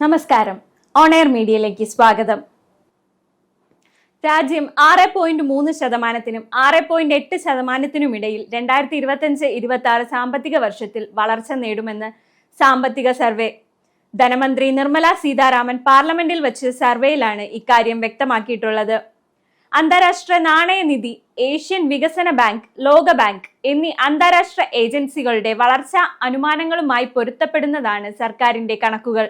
നമസ്കാരം. ഓണെയർ മീഡിയയിലേക്ക് സ്വാഗതം. രാജ്യം ആറ് പോയിന്റ് മൂന്ന് ശതമാനത്തിനും ആറ് പോയിന്റ് എട്ട് ശതമാനത്തിനും ഇടയിൽ രണ്ടായിരത്തി ഇരുപത്തഞ്ച് ഇരുപത്തി ആറ് സാമ്പത്തിക വർഷത്തിൽ വളർച്ച നേടുമെന്ന് സാമ്പത്തിക സർവേ. ധനമന്ത്രി നിർമ്മല സീതാരാമൻ പാർലമെന്റിൽ വെച്ച് സർവേയിലാണ് ഇക്കാര്യം വ്യക്തമാക്കിയിട്ടുള്ളത്. അന്താരാഷ്ട്ര നാണയനിധി ഏഷ്യൻ വികസന ബാങ്ക് ലോക ബാങ്ക് എന്നീ അന്താരാഷ്ട്ര ഏജൻസികളുടെ വളർച്ചാ അനുമാനങ്ങളുമായി പൊരുത്തപ്പെടുന്നതാണ് സർക്കാരിന്റെ കണക്കുകൾ.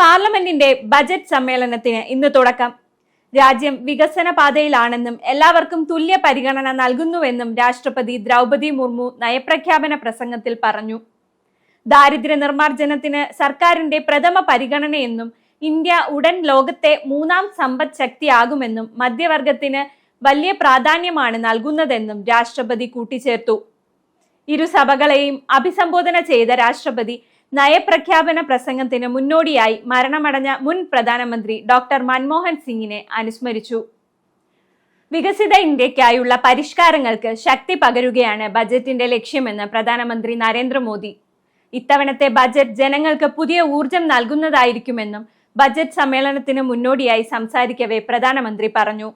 പാർലമെന്റിന്റെ ബജറ്റ് സമ്മേളനത്തിന് ഇന്ന് തുടക്കം. രാജ്യം വികസന പാതയിലാണെന്നും എല്ലാവർക്കും തുല്യ പരിഗണന നൽകുന്നുവെന്നും രാഷ്ട്രപതി ദ്രൗപതി മുർമു നയപ്രഖ്യാപന പ്രസംഗത്തിൽ പറഞ്ഞു. ദാരിദ്ര്യ നിർമ്മാർജനത്തിന് സർക്കാരിന്റെ പ്രഥമ പരിഗണനയെന്നും ഇന്ത്യ ഉടൻ ലോകത്തെ മൂന്നാം സമ്പദ് ശക്തിയാകുമെന്നും മധ്യവർഗത്തിന് വലിയ പ്രാധാന്യമാണ് നൽകുന്നതെന്നും രാഷ്ട്രപതി കൂട്ടിച്ചേർത്തു. ഇരു സഭകളെയും അഭിസംബോധന ചെയ്ത രാഷ്ട്രപതി നയപ്രഖ്യാപന പ്രസംഗത്തിന് മുന്നോടിയായി മരണമടഞ്ഞ മുൻ പ്രധാനമന്ത്രി ഡോക്ടർ മൻമോഹൻ സിംഗിനെ അനുസ്മരിച്ചു. വികസിത ഇന്ത്യക്കായുള്ള പരിഷ്കാരങ്ങൾക്ക് ശക്തി പകരുകയാണ് ബജറ്റിന്റെ ലക്ഷ്യമെന്ന് പ്രധാനമന്ത്രി നരേന്ദ്രമോദി. ഇത്തവണത്തെ ബജറ്റ് ജനങ്ങൾക്ക് പുതിയ ഊർജം നൽകുന്നതായിരിക്കുമെന്നും ബജറ്റ് സമ്മേളനത്തിന് മുന്നോടിയായി സംസാരിക്കവേ പ്രധാനമന്ത്രി പറഞ്ഞു.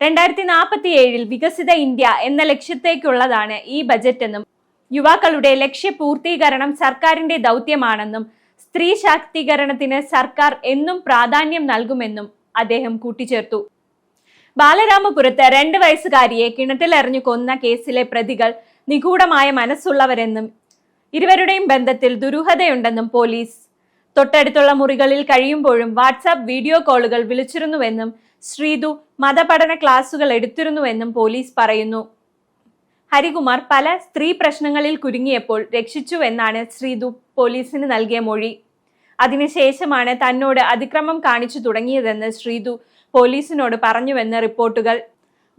രണ്ടായിരത്തി നാൽപ്പത്തി ഏഴിൽ വികസിത ഇന്ത്യ എന്ന ലക്ഷ്യത്തേക്കുള്ളതാണ് ഈ ബജറ്റ് എന്നും യുവാക്കളുടെ ലക്ഷ്യപൂർത്തീകരണം സർക്കാരിന്റെ ദൗത്യമാണെന്നും സ്ത്രീ ശാക്തീകരണത്തിന് സർക്കാർ എന്നും പ്രാധാന്യം നൽകുമെന്നും അദ്ദേഹം കൂട്ടിച്ചേർത്തു. ബാലരാമപുരത്ത് രണ്ട് വയസ്സുകാരിയെ കിണറ്റിലെറിഞ്ഞു കൊന്ന കേസിലെ പ്രതികൾ നിഗൂഢമായ മനസ്സുള്ളവരെന്നും ഇരുവരുടെയും ബന്ധത്തിൽ ദുരൂഹതയുണ്ടെന്നും പോലീസ്. തൊട്ടടുത്തുള്ള മുറികളിൽ കഴിയുമ്പോഴും വാട്സാപ്പ് വീഡിയോ കോളുകൾ വിളിച്ചിരുന്നുവെന്നും ശ്രീതു മതപഠന ക്ലാസുകൾ എടുത്തിരുന്നുവെന്നും പോലീസ് പറയുന്നു. ഹരികുമാർ പല സ്ത്രീ പ്രശ്നങ്ങളിൽ കുരുങ്ങിയപ്പോൾ രക്ഷിച്ചുവെന്നാണ് ശ്രീതു പോലീസിന് നൽകിയ മൊഴി. അതിനുശേഷമാണ് തന്നോട് അതിക്രമം കാണിച്ചു തുടങ്ങിയതെന്ന് ശ്രീതു പോലീസിനോട് പറഞ്ഞുവെന്ന് റിപ്പോർട്ടുകൾ.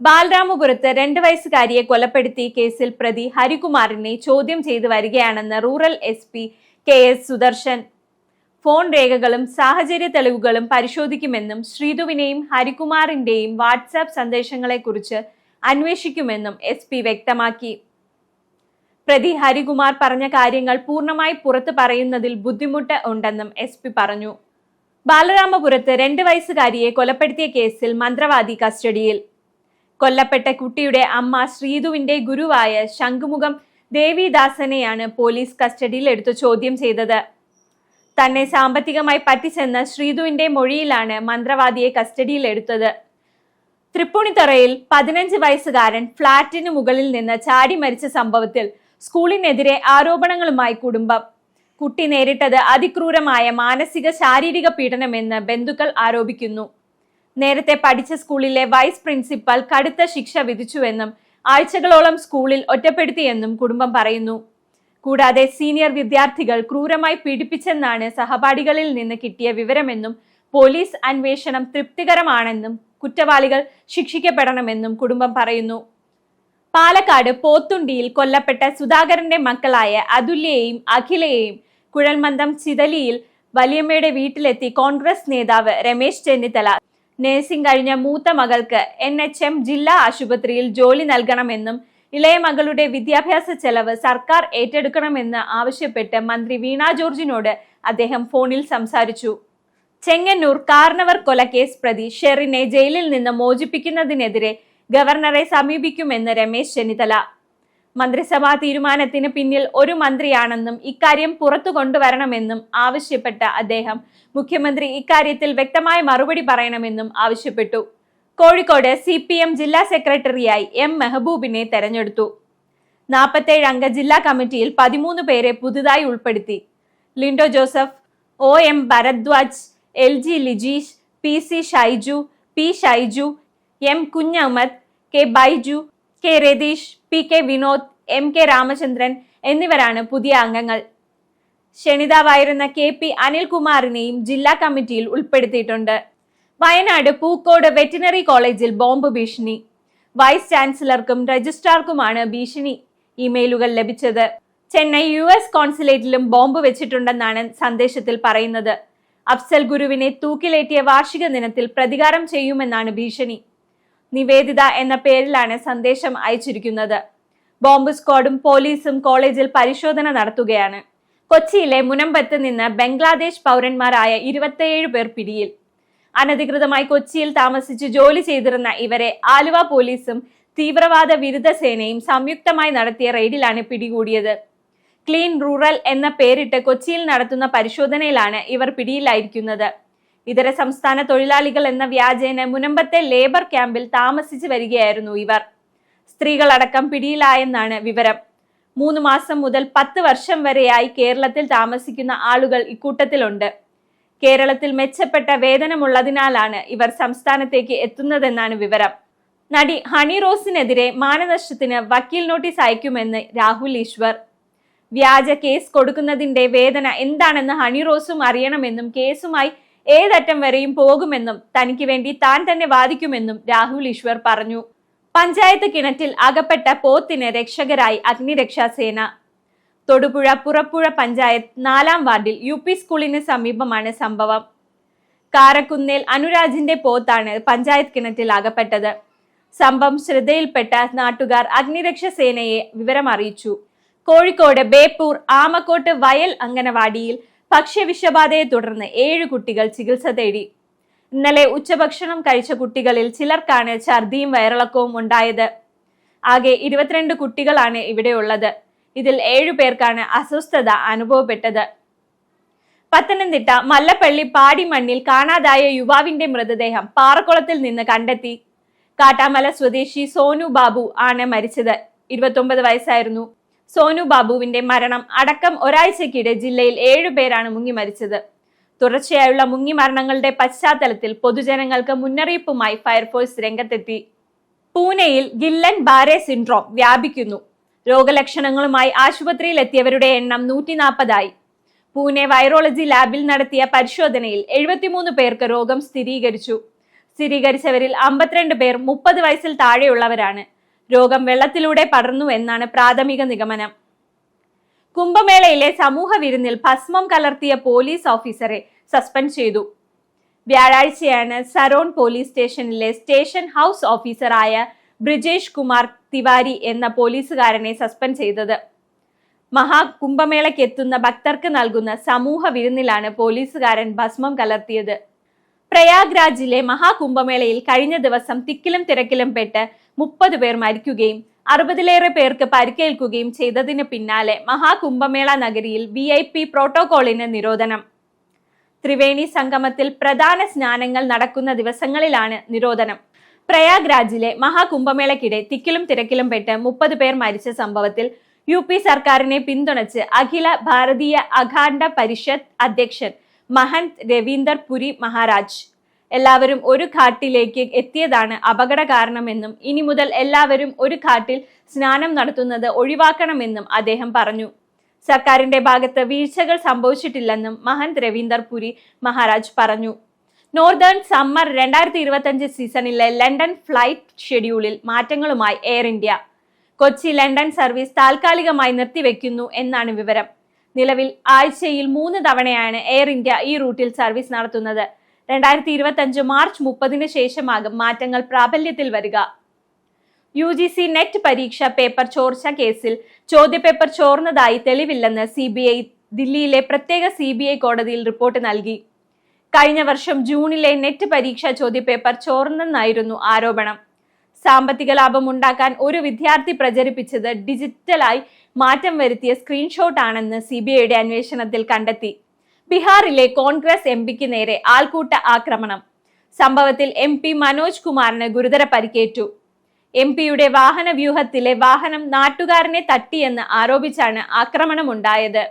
ബാലരാമപുരത്ത് രണ്ട് വയസ്സുകാരിയെ കൊലപ്പെടുത്തി കേസിൽ പ്രതി ഹരികുമാറിനെ ചോദ്യം ചെയ്തു വരികയാണെന്ന് rural S P K S Sudarshan. Phone രേഖകളും സാഹചര്യ തെളിവുകളും പരിശോധിക്കുമെന്നും ശ്രീതുവിനെയും ഹരികുമാറിന്റെയും വാട്സാപ്പ് സന്ദേശങ്ങളെക്കുറിച്ച് അന്വേഷിക്കുമെന്നും എസ് പി വ്യക്തമാക്കി. പ്രതി ഹരികുമാർ പറഞ്ഞ കാര്യങ്ങൾ പൂർണമായി പുറത്തു പറയുന്നതിൽ ബുദ്ധിമുട്ട് ഉണ്ടെന്നും എസ് പി പറഞ്ഞു. ബാലരാമപുരത്ത് രണ്ട് വയസ്സുകാരിയെ കൊലപ്പെടുത്തിയ കേസിൽ മന്ത്രവാദി കസ്റ്റഡിയിൽ. കൊല്ലപ്പെട്ട കുട്ടിയുടെ അമ്മ ശ്രീതുവിന്റെ ഗുരുവായ ശംഖുമുഖം ദേവിദാസനെയാണ് പോലീസ് കസ്റ്റഡിയിൽ എടുത്തു ചോദ്യം ചെയ്തത്. തന്നെ സാമ്പത്തികമായി പറ്റിച്ചെന്ന ശ്രീതുവിന്റെ മൊഴിയിലാണ് മന്ത്രവാദിയെ കസ്റ്റഡിയിൽ എടുത്തത്. തൃപ്പൂണിത്തറയിൽ പതിനഞ്ച് വയസ്സുകാരൻ ഫ്ളാറ്റിന് മുകളിൽ നിന്ന് ചാടി മരിച്ച സംഭവത്തിൽ സ്കൂളിനെതിരെ ആരോപണങ്ങളുമായി കുടുംബം. കുട്ടി നേരിട്ടത് അതിക്രൂരമായ മാനസിക ശാരീരിക പീഡനമെന്ന് ബന്ധുക്കൾ ആരോപിക്കുന്നു. നേരത്തെ പഠിച്ച സ്കൂളിലെ വൈസ് പ്രിൻസിപ്പൽ കടുത്ത ശിക്ഷ വിധിച്ചുവെന്നും ആഴ്ചകളോളം സ്കൂളിൽ ഒറ്റപ്പെടുത്തിയെന്നും കുടുംബം പറയുന്നു. കൂടാതെ സീനിയർ വിദ്യാർത്ഥികൾ ക്രൂരമായി പീഡിപ്പിച്ചെന്നാണ് സഹപാഠികളിൽ നിന്ന് കിട്ടിയ വിവരമെന്നും പോലീസ് അന്വേഷണം തൃപ്തികരമാണെന്നും കുറ്റവാളികൾ ശിക്ഷിക്കപ്പെടണമെന്നും കുടുംബം പറയുന്നു. പാലക്കാട് പോത്തുണ്ടിയിൽ കൊല്ലപ്പെട്ട സുധാകരന്റെ മക്കളായ അതുല്യയെയും അഖിലയെയും കുഴൽമന്ദം ചിതലിയിൽ വലിയമ്മയുടെ വീട്ടിലെത്തി കോൺഗ്രസ് നേതാവ് രമേശ് ചെന്നിത്തല. നഴ്സിംഗ് കഴിഞ്ഞ മൂത്ത മകൾക്ക് എൻ എച്ച് എം ജില്ലാ ആശുപത്രിയിൽ ജോലി നൽകണമെന്നും ഇളയ മകളുടെ വിദ്യാഭ്യാസ ചെലവ് സർക്കാർ ഏറ്റെടുക്കണമെന്ന് ആവശ്യപ്പെട്ട് മന്ത്രി വീണ ജോർജിനോട് അദ്ദേഹം ഫോണിൽ സംസാരിച്ചു. ചെങ്ങന്നൂർ കാർണവർ കൊലക്കേസ് പ്രതി ഷെറിനെ ജയിലിൽ നിന്ന് മോചിപ്പിക്കുന്നതിനെതിരെ ഗവർണറെ സമീപിക്കുമെന്ന് രമേശ് ചെന്നിത്തല. മന്ത്രിസഭാ തീരുമാനത്തിന് പിന്നിൽ ഒരു മന്ത്രിയാണെന്നും ഇക്കാര്യം പുറത്തു കൊണ്ടുവരണമെന്നും ആവശ്യപ്പെട്ട അദ്ദേഹം മുഖ്യമന്ത്രി ഇക്കാര്യത്തിൽ വ്യക്തമായ മറുപടി പറയണമെന്നും ആവശ്യപ്പെട്ടു. കോഴിക്കോട് സി പി എം ജില്ലാ സെക്രട്ടറിയായി എം മെഹബൂബിനെ തെരഞ്ഞെടുത്തു. നാൽപ്പത്തേഴ് അംഗ ജില്ലാ കമ്മിറ്റിയിൽ പതിമൂന്ന് പേരെ പുതുതായി ഉൾപ്പെടുത്തി. Lindo Joseph O M Bharadwaj L G Lijeesh P C Shaiju P Shaiju M Kunhammed K Baiju K Ratheesh P K Vinod M K Ramachandran എന്നിവരാണ് പുതിയ അംഗങ്ങൾ. ക്ഷണിതാവായിരുന്ന കെ പി അനിൽകുമാറിനെയും ജില്ലാ കമ്മിറ്റിയിൽ ഉൾപ്പെടുത്തിയിട്ടുണ്ട്. വയനാട് പൂക്കോട് വെറ്റിനറി കോളേജിൽ ബോംബ് ഭീഷണി. വൈസ് ചാൻസലർക്കും രജിസ്ട്രാർക്കുമാണ് ഭീഷണി. ഇമെയിലുകൾ ലഭിച്ചത്. ചെന്നൈ യു എസ് കോൺസുലേറ്റിലും ബോംബ് വെച്ചിട്ടുണ്ടെന്നാണ് സന്ദേശത്തിൽ പറയുന്നത്. അഫ്സൽ ഗുരുവിനെ തൂക്കിലേറ്റിയ വാർഷിക ദിനത്തിൽ പ്രതികാരം ചെയ്യുമെന്നാണ് ഭീഷണി. നിവേദിത എന്ന പേരിലാണ് സന്ദേശം അയച്ചിരിക്കുന്നത്. ബോംബ് സ്ക്വാഡും പോലീസും കോളേജിൽ പരിശോധന നടത്തുകയാണ്. കൊച്ചിയിലെ മുനമ്പത്ത് നിന്ന് ബംഗ്ലാദേശ് പൗരന്മാരായ ഇരുപത്തിയേഴ് പേർ പിടിയിൽ. അനധികൃതമായി കൊച്ചിയിൽ താമസിച്ച് ജോലി ചെയ്തിരുന്ന ഇവരെ ആലുവ പോലീസും തീവ്രവാദ വിരുദ്ധ സേനയും സംയുക്തമായി നടത്തിയ റെയ്ഡിലാണ് പിടികൂടിയത്. ക്ലീൻ റൂറൽ എന്ന പേരിട്ട് കൊച്ചിയിൽ നടത്തുന്ന പരിശോധനയിലാണ് ഇവർ പിടിയിലായിരിക്കുന്നത്. ഇതര സംസ്ഥാന തൊഴിലാളികൾ എന്ന വ്യാജേന മുനമ്പത്തെ ലേബർ ക്യാമ്പിൽ താമസിച്ചു വരികയായിരുന്നു ഇവർ. സ്ത്രീകളടക്കം പിടിയിലായെന്നാണ് വിവരം. മൂന്ന് മാസം മുതൽ പത്ത് വർഷം വരെയായി കേരളത്തിൽ താമസിക്കുന്ന ആളുകൾ ഇക്കൂട്ടത്തിലുണ്ട്. കേരളത്തിൽ മെച്ചപ്പെട്ട വേതനമുള്ളതിനാലാണ് ഇവർ സംസ്ഥാനത്തേക്ക് എത്തുന്നതെന്നാണ് വിവരം. നടി ഹണി റോസിനെതിരെ മാനനഷ്ടത്തിന് വക്കീൽ നോട്ടീസ് അയക്കുമെന്ന് രാഹുൽ ഈശ്വർ. വ്യാജ കേസ് കൊടുക്കുന്നതിന്റെ വേദന എന്താണെന്ന് ഹണി റോസും അറിയണമെന്നും കേസുമായി ഏതറ്റം വരെയും പോകുമെന്നും തനിക്ക് വേണ്ടി താൻ തന്നെ വാദിക്കുമെന്നും രാഹുൽ ഈശ്വർ പറഞ്ഞു. പഞ്ചായത്ത് കിണറ്റിൽ അകപ്പെട്ട പോത്തിന് രക്ഷകരായി അഗ്നിരക്ഷാസേന തൊടുപുഴ പുറപ്പുഴ പഞ്ചായത്ത് നാലാം വാർഡിൽ യു പി സ്കൂളിന് സമീപമാണ് സംഭവം. കാരക്കുന്നേൽ അനുരാജിന്റെ പോത്താണ് പഞ്ചായത്ത് കിണറ്റിൽ അകപ്പെട്ടത്. സംഭവം ശ്രദ്ധയിൽപ്പെട്ട നാട്ടുകാർ അഗ്നിരക്ഷാ സേനയെ വിവരമറിയിച്ചു. കോഴിക്കോട് ബേപ്പൂർ ആമക്കോട്ട് വയൽ അങ്കനവാടിയിൽ ഭക്ഷ്യവിഷബാധയെ തുടർന്ന് ഏഴ് കുട്ടികൾ ചികിത്സ തേടി. ഇന്നലെ ഉച്ചഭക്ഷണം കഴിച്ച കുട്ടികളിൽ ചിലർക്കാണ് ഛർദിയും വയറിളക്കവും ഉണ്ടായത്. ആകെ ഇരുപത്തിരണ്ട് കുട്ടികളാണ് ഇവിടെയുള്ളത്. ഇതിൽ ഏഴു പേർക്കാണ് അസ്വസ്ഥത അനുഭവപ്പെട്ടത്. പത്തനംതിട്ട മല്ലപ്പള്ളി പാടിമണ്ണിൽ കാണാതായ യുവാവിന്റെ മൃതദേഹം പാറക്കുളത്തിൽ നിന്ന് കണ്ടെത്തി. കാട്ടാമല സ്വദേശി സോനു ബാബു ആണ് മരിച്ചത്. ഇരുപത്തൊമ്പത് വയസ്സായിരുന്നു. സോനു ബാബുവിന്റെ മരണം അടക്കം ഒരാഴ്ചക്കിടെ ജില്ലയിൽ ഏഴുപേരാണ് മുങ്ങി മരിച്ചത്. തുടർച്ചയായുള്ള മുങ്ങി മരണങ്ങളുടെ പശ്ചാത്തലത്തിൽ പൊതുജനങ്ങൾക്ക് മുന്നറിയിപ്പുമായി ഫയർഫോഴ്സ് രംഗത്തെത്തി. പൂനെയിൽ ഗില്ലൻ ബാരെ സിൻഡ്രോം വ്യാപിക്കുന്നു. രോഗലക്ഷണങ്ങളുമായി ആശുപത്രിയിൽ എത്തിയവരുടെ എണ്ണം നൂറ്റി നാൽപ്പതായി പൂനെ വൈറോളജി ലാബിൽ നടത്തിയ പരിശോധനയിൽ എഴുപത്തിമൂന്ന് പേർക്ക് രോഗം സ്ഥിരീകരിച്ചു. സ്ഥിരീകരിച്ചവരിൽ അമ്പത്തിരണ്ട് പേർ മുപ്പത് വയസ്സിൽ താഴെയുള്ളവരാണ്. രോഗം വെള്ളത്തിലൂടെ പടർന്നു എന്നാണ് പ്രാഥമിക നിഗമനം. കുംഭമേളയിലെ സമൂഹ വിരുന്നിൽ ഭസ്മം കലർത്തിയ പോലീസ് ഓഫീസറെ സസ്പെൻഡ് ചെയ്തു. വ്യാഴാഴ്ചയാണ് സരോൺ പോലീസ് സ്റ്റേഷനിലെ സ്റ്റേഷൻ ഹൗസ് ഓഫീസറായ ബ്രിജേഷ് കുമാർ തിവാരി എന്ന പോലീസുകാരനെ സസ്പെൻഡ് ചെയ്തത്. മഹാകുംഭമേളയ്ക്ക് എത്തുന്ന ഭക്തർക്ക് നൽകുന്ന സമൂഹ വിരുന്നിലാണ് പോലീസുകാരൻ ഭസ്മം കലർത്തിയത്. പ്രയാഗ്രാജിലെ മഹാകുംഭമേളയിൽ കഴിഞ്ഞ ദിവസം തിക്കിലും തിരക്കിലും പെട്ട് മുപ്പത് പേർ മരിക്കുകയും അറുപതിലേറെ പേർക്ക് പരിക്കേൽക്കുകയും ചെയ്തതിന് പിന്നാലെ മഹാകുംഭമേള നഗരിയിൽ വി ഐ പി പ്രോട്ടോകോളിന് നിരോധനം. ത്രിവേണി സംഗമത്തിൽ പ്രധാന സ്നാനങ്ങൾ നടക്കുന്ന ദിവസങ്ങളിലാണ് നിരോധനം. പ്രയാഗ്രാജിലെ മഹാകുംഭമേളയ്ക്കിടെ തിക്കിലും തിരക്കിലും പെട്ട് മുപ്പത് പേർ മരിച്ച സംഭവത്തിൽ യു പി സർക്കാരിനെ പിന്തുണച്ച് അഖില ഭാരതീയ അഖാണ്ഡ പരിഷത്ത് അധ്യക്ഷൻ മഹന്ത് രവീന്ദർ പുരി മഹാരാജ് എല്ലാവരും ഒരു ഘാട്ടിലേക്ക് എത്തിയതാണ് അപകട കാരണമെന്നും ഇനി മുതൽ എല്ലാവരും ഒരു ഘാട്ടിൽ സ്നാനം നടത്തുന്നത് ഒഴിവാക്കണമെന്നും അദ്ദേഹം പറഞ്ഞു. സർക്കാരിന്റെ ഭാഗത്ത് വീഴ്ചകൾ സംഭവിച്ചിട്ടില്ലെന്നും മഹന്ത് രവീന്ദർ പുരി മഹാരാജ് പറഞ്ഞു. നോർദേൺ സമ്മർ രണ്ടായിരത്തി ഇരുപത്തഞ്ച് സീസണിലെ ലണ്ടൻ ഫ്ലൈറ്റ് ഷെഡ്യൂളിൽ മാറ്റങ്ങളുമായി Air India. Kochi London service താൽക്കാലികമായി നിർത്തിവെക്കുന്നു എന്നാണ് വിവരം. നിലവിൽ ആഴ്ചയിൽ മൂന്ന് തവണയാണ് എയർ ഇന്ത്യ ഈ റൂട്ടിൽ സർവീസ് നടത്തുന്നത്. രണ്ടായിരത്തി ഇരുപത്തഞ്ച് മാർച്ച് മുപ്പതിന് ശേഷമാകും മാറ്റങ്ങൾ പ്രാബല്യത്തിൽ വരിക. യു ജി സി നെറ്റ് പരീക്ഷ പേപ്പർ ചോർച്ച കേസിൽ ചോദ്യപേപ്പർ ചോർന്നതായി തെളിവില്ലെന്ന് സി ബി ഐ ദില്ലിയിലെ പ്രത്യേക സി ബി ഐ കോടതിയിൽ റിപ്പോർട്ട് നൽകി. കഴിഞ്ഞ വർഷം ജൂണിലെ നെറ്റ് പരീക്ഷ ചോദ്യപേപ്പർ ചോർന്നെന്നായിരുന്നു ആരോപണം. സാമ്പത്തിക ലാഭം ഉണ്ടാക്കാൻ ഒരു വിദ്യാർത്ഥി പ്രചരിപ്പിച്ചത് ഡിജിറ്റലായി മാറ്റം വരുത്തിയ സ്ക്രീൻഷോട്ട് ആണെന്ന് സി ബി ഐയുടെ അന്വേഷണത്തിൽ കണ്ടെത്തി. ബീഹാറിലെ കോൺഗ്രസ് എം പിക്ക് നേരെ ആൾക്കൂട്ട ആക്രമണം. സംഭവത്തിൽ എം പി മനോജ് കുമാറിന് ഗുരുതര പരിക്കേറ്റു. എം പിയുടെ വാഹന വ്യൂഹത്തിലെ വാഹനം നാട്ടുകാരനെ തട്ടിയെന്ന് ആരോപിച്ചാണ് ആക്രമണമുണ്ടായത്.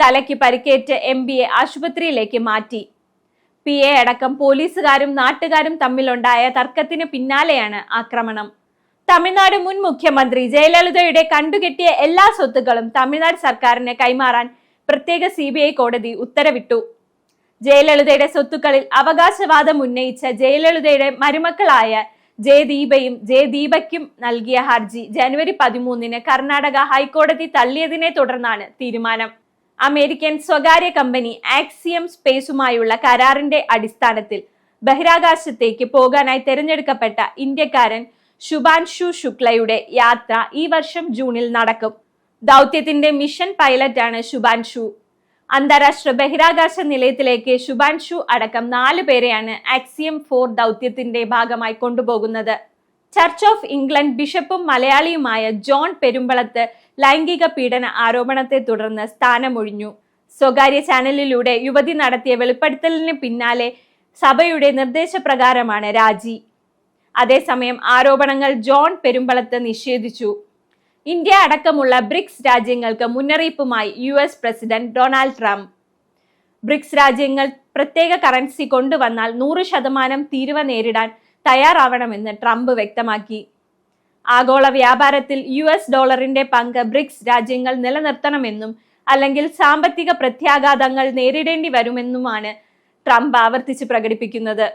തലയ്ക്ക് പരിക്കേറ്റ് എം പിയെ ആശുപത്രിയിലേക്ക് മാറ്റി. പി എ അടക്കം പോലീസുകാരും നാട്ടുകാരും തമ്മിലുണ്ടായ തർക്കത്തിന് പിന്നാലെയാണ് ആക്രമണം. തമിഴ്നാട് മുൻ മുഖ്യമന്ത്രി ജയലളിതയുടെ കണ്ടുകെട്ടിയ എല്ലാ സ്വത്തുക്കളും തമിഴ്നാട് സർക്കാരിന് കൈമാറാൻ പ്രത്യേക സി ബി ഐ കോടതി ഉത്തരവിട്ടു. ജയലളിതയുടെ സ്വത്തുക്കളിൽ അവകാശവാദം ഉന്നയിച്ച ജയലളിതയുടെ മരുമക്കളായ ജയദീപയും ജയദീപയ്ക്കും നൽകിയ ഹർജി ജനുവരി പതിമൂന്നിന് കർണാടക ഹൈക്കോടതി തള്ളിയതിനെ തുടർന്നാണ് തീരുമാനം. അമേരിക്കൻ സ്വകാര്യ കമ്പനി ആക്സിയം സ്പേസുമായുള്ള കരാറിന്റെ അടിസ്ഥാനത്തിൽ ബഹിരാകാശത്തേക്ക് പോകാനായി തിരഞ്ഞെടുക്കപ്പെട്ട ഇന്ത്യക്കാരൻ ശുഭാൻഷു ശുക്ലയുടെ യാത്ര ഈ വർഷം ജൂണിൽ നടക്കും. ദൗത്യത്തിന്റെ മിഷൻ പൈലറ്റാണ് ശുഭാൻഷു. അന്താരാഷ്ട്ര ബഹിരാകാശ നിലയത്തിലേക്ക് ശുഭാൻഷു അടക്കം നാല് പേരെയാണ് ആക്സിയം ഫോർ ദൗത്യത്തിന്റെ ഭാഗമായി കൊണ്ടുപോകുന്നത്. ചർച്ച് ഓഫ് ഇംഗ്ലണ്ട് ബിഷപ്പും മലയാളിയുമായ ജോൺ പെരുമ്പളത്ത് ലൈംഗിക പീഡന ആരോപണത്തെ തുടർന്ന് സ്ഥാനമൊഴിഞ്ഞു. സ്വകാര്യ ചാനലിലൂടെ യുവതി നടത്തിയ വെളിപ്പെടുത്തലിന് പിന്നാലെ സഭയുടെ നിർദ്ദേശപ്രകാരമാണ് രാജി. അതേസമയം ആരോപണങ്ങൾ ജോൺ പെരുമ്പളത്ത് നിഷേധിച്ചു. ഇന്ത്യ അടക്കമുള്ള ബ്രിക്സ് രാജ്യങ്ങൾക്ക് മുന്നറിയിപ്പുമായി U S president Donald Trump. BRICS രാജ്യങ്ങൾ പ്രത്യേക കറൻസി കൊണ്ടുവന്നാൽ നൂറ് ശതമാനം തീരുവ നേരിടാൻ തയ്യാറാവണമെന്ന് ട്രംപ് വ്യക്തമാക്കി. ആഗോള വ്യാപാരത്തിൽ യു എസ് ഡോളറിന്റെ പങ്ക് ബ്രിക്സ് രാജ്യങ്ങൾ നിലനിർത്തണമെന്നും അല്ലെങ്കിൽ സാമ്പത്തിക പ്രത്യാഘാതങ്ങൾ നേരിടേണ്ടി വരുമെന്നുമാണ് ട്രംപ് ആവർത്തിച്ച് പ്രകടിപ്പിക്കുന്നത്.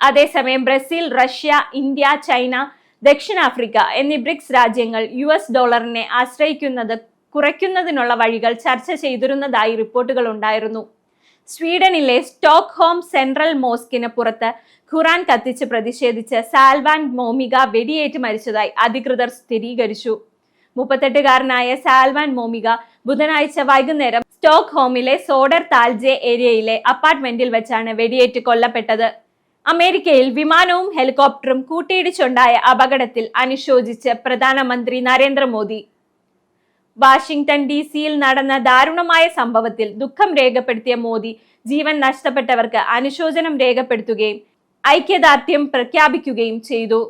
അതേസമയം ബ്രസീൽ റഷ്യ ഇന്ത്യ ചൈന ദക്ഷിണാഫ്രിക്ക എന്നീ ബ്രിക്സ് രാജ്യങ്ങൾ യു എസ് ഡോളറിനെ ആശ്രയിക്കുന്നത് കുറയ്ക്കുന്നതിനുള്ള വഴികൾ ചർച്ച ചെയ്തിരുന്നതായി റിപ്പോർട്ടുകൾ ഉണ്ടായിരുന്നു. സ്വീഡനിലെ സ്റ്റോക്ക്ഹോം സെൻട്രൽ മോസ്കിന് പുറത്ത് ഖുറാൻ കത്തിച്ച് പ്രതിഷേധിച്ച് സാൽവാൻ മോമിക വെടിയേറ്റ് മരിച്ചതായി അധികൃതർ സ്ഥിരീകരിച്ചു. മുപ്പത്തെട്ടുകാരനായ സാൽവാൻ മോമിക ബുധനാഴ്ച വൈകുന്നേരം സ്റ്റോക്ക്ഹോമിലെ സോഡർ താൽജെ ഏരിയയിലെ അപ്പാർട്ട്മെന്റിൽ വെച്ചാണ് വെടിയേറ്റ് കൊല്ലപ്പെട്ടത്. അമേരിക്കയിൽ വിമാനവും ഹെലികോപ്റ്ററും കൂട്ടിയിടിച്ചുണ്ടായ അപകടത്തിൽ അനുശോചിച്ച് പ്രധാനമന്ത്രി നരേന്ദ്രമോദി. വാഷിംഗ്ടൺ ഡി സിയിൽ നടന്ന ദാരുണമായ സംഭവത്തിൽ ദുഃഖം രേഖപ്പെടുത്തിയ മോദി ജീവൻ നഷ്ടപ്പെട്ടവർക്ക് അനുശോചനം രേഖപ്പെടുത്തുകയും ഐക്യദാർഢ്യം പ്രഖ്യാപിക്കുകയും ചെയ്തു.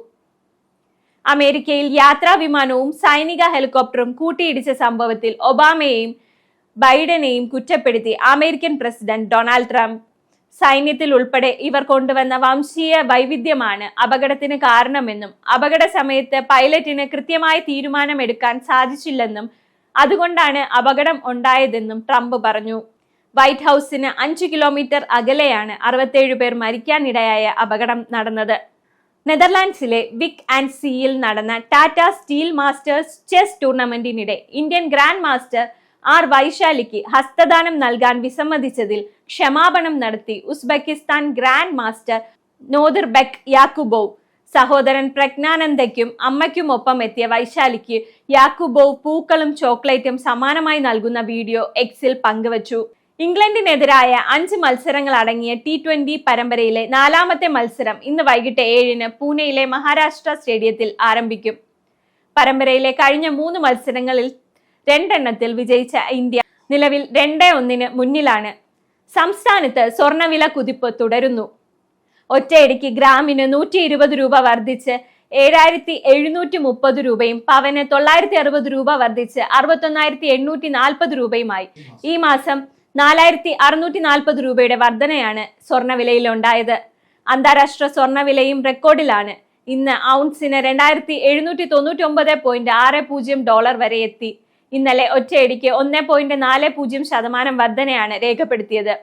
അമേരിക്കയിൽ യാത്രാ വിമാനവും സൈനിക ഹെലികോപ്റ്ററും കൂട്ടിയിടിച്ച സംഭവത്തിൽ ഒബാമയെയും ബൈഡനെയും കുറ്റപ്പെടുത്തി അമേരിക്കൻ പ്രസിഡന്റ് ഡൊണാൾഡ് ട്രംപ്. സൈന്യത്തിൽ ഉൾപ്പെടെ ഇവർ കൊണ്ടുവന്ന വംശീയ വൈവിധ്യമാണ് അപകടത്തിന് കാരണമെന്നും അപകട സമയത്ത് പൈലറ്റിന് കൃത്യമായ തീരുമാനമെടുക്കാൻ സാധിച്ചില്ലെന്നും അതുകൊണ്ടാണ് അപകടം ഉണ്ടായതെന്നും ട്രംപ് പറഞ്ഞു. വൈറ്റ് ഹൗസിന് അഞ്ച് കിലോമീറ്റർ അകലെയാണ് അറുപത്തേഴ് പേർ മരിക്കാനിടയായ അപകടം നടന്നത്. നെതർലാൻഡ്സിലെ വിക് ആൻഡ് സിയിൽ നടന്ന ടാറ്റ സ്റ്റീൽ മാസ്റ്റേഴ്സ് ചെസ് ടൂർണമെന്റിനിടെ ഇന്ത്യൻ ഗ്രാൻഡ് മാസ്റ്റർ ആർ വൈശാലിക്ക് ഹസ്തദാനം നൽകാൻ വിസമ്മതിച്ചതിൽ ക്ഷമാപണം നടത്തി Uzbekistan grand master Nodirbek Yakubov. സഹോദരൻ പ്രജ്ഞാനന്ദയ്ക്കും അമ്മയ്ക്കുമൊപ്പം എത്തിയ വൈശാലിക്ക് യാക്കുബോവ് പൂക്കളും ചോക്ലേറ്റും സമാനമായി നൽകുന്ന വീഡിയോ എക്സിൽ പങ്കുവച്ചു. ഇംഗ്ലണ്ടിനെതിരായ അഞ്ച് മത്സരങ്ങൾ അടങ്ങിയ ടി ട്വന്റി പരമ്പരയിലെ നാലാമത്തെ മത്സരം ഇന്ന് വൈകിട്ട് ഏഴിന് പൂനെയിലെ മഹാരാഷ്ട്ര സ്റ്റേഡിയത്തിൽ ആരംഭിക്കും. പരമ്പരയിലെ കഴിഞ്ഞ മൂന്ന് മത്സരങ്ങളിൽ രണ്ടെണ്ണത്തിൽ വിജയിച്ച ഇന്ത്യ നിലവിൽ രണ്ടേ ഒന്നിന് മുന്നിലാണ്. സംസ്ഥാനത്ത് സ്വർണവില കുതിപ്പ് തുടരുന്നു. ഒറ്റയടിക്ക് ഗ്രാമിന് നൂറ്റി ഇരുപത് രൂപ വർദ്ധിച്ച് ഏഴായിരത്തി എഴുന്നൂറ്റി മുപ്പത് രൂപയും പവന് തൊള്ളായിരത്തി അറുപത് രൂപ വർദ്ധിച്ച് അറുപത്തൊന്നായിരത്തി എണ്ണൂറ്റി നാൽപ്പത് രൂപയുമായി. ഈ മാസം നാലായിരത്തി അറുന്നൂറ്റി നാൽപ്പത് രൂപയുടെ വർധനയാണ് സ്വർണവിലയിൽ ഉണ്ടായത് അന്താരാഷ്ട്ര സ്വർണവിലയും റെക്കോർഡിലാണ്. ഇന്ന് ഔൺസിന് രണ്ടായിരത്തി എഴുന്നൂറ്റി തൊണ്ണൂറ്റി ഒമ്പത് പോയിന്റ് ആറ് പൂജ്യം ഡോളർ വരെ എത്തി. ഇന്നലെ ഒറ്റയടിക്ക് ഒന്ന് പോയിന്റ് നാല് പൂജ്യം ശതമാനം വർധനയാണ് രേഖപ്പെടുത്തിയത്.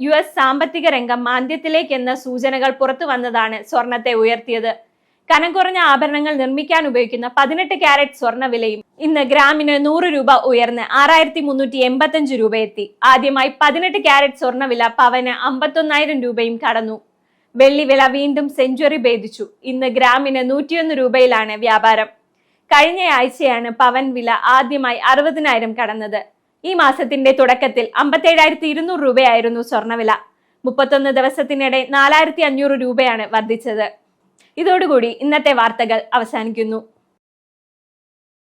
യു എസ് സാമ്പത്തിക രംഗം മാന്ദ്യത്തിലേക്കെന്ന സൂചനകൾ പുറത്തു വന്നതാണ് സ്വർണത്തെ ഉയർത്തിയത്. കനം കുറഞ്ഞ ആഭരണങ്ങൾ നിർമ്മിക്കാൻ ഉപയോഗിക്കുന്ന പതിനെട്ട് ക്യാരറ്റ് സ്വർണ വിലയും ഇന്ന് ഗ്രാമിന് നൂറ് രൂപ ഉയർന്ന് ആറായിരത്തി മുന്നൂറ്റി എൺപത്തഞ്ച് രൂപ എത്തി ആദ്യമായി പതിനെട്ട് ക്യാരറ്റ് സ്വർണ വില പവന് അമ്പത്തൊന്നായിരം രൂപയും കടന്നു. വെള്ളി വില വീണ്ടും സെഞ്ചുറി ഭേദിച്ചു. ഇന്ന് ഗ്രാമിന് നൂറ്റിയൊന്ന് രൂപയിലാണ് വ്യാപാരം. കഴിഞ്ഞ ആഴ്ചയാണ് പവൻ വില ആദ്യമായി അറുപതിനായിരം കടന്നത്. ഈ മാസത്തിന്റെ തുടക്കത്തിൽ അമ്പത്തേഴായിരത്തി ഇരുന്നൂറ് രൂപയായിരുന്നു സ്വർണവില മുപ്പത്തൊന്ന് ദിവസത്തിനിടെ നാലായിരത്തി അഞ്ഞൂറ് രൂപയാണ് വർദ്ധിച്ചത്. ഇതോടുകൂടി ഇന്നത്തെ വാർത്തകൾ അവസാനിക്കുന്നു.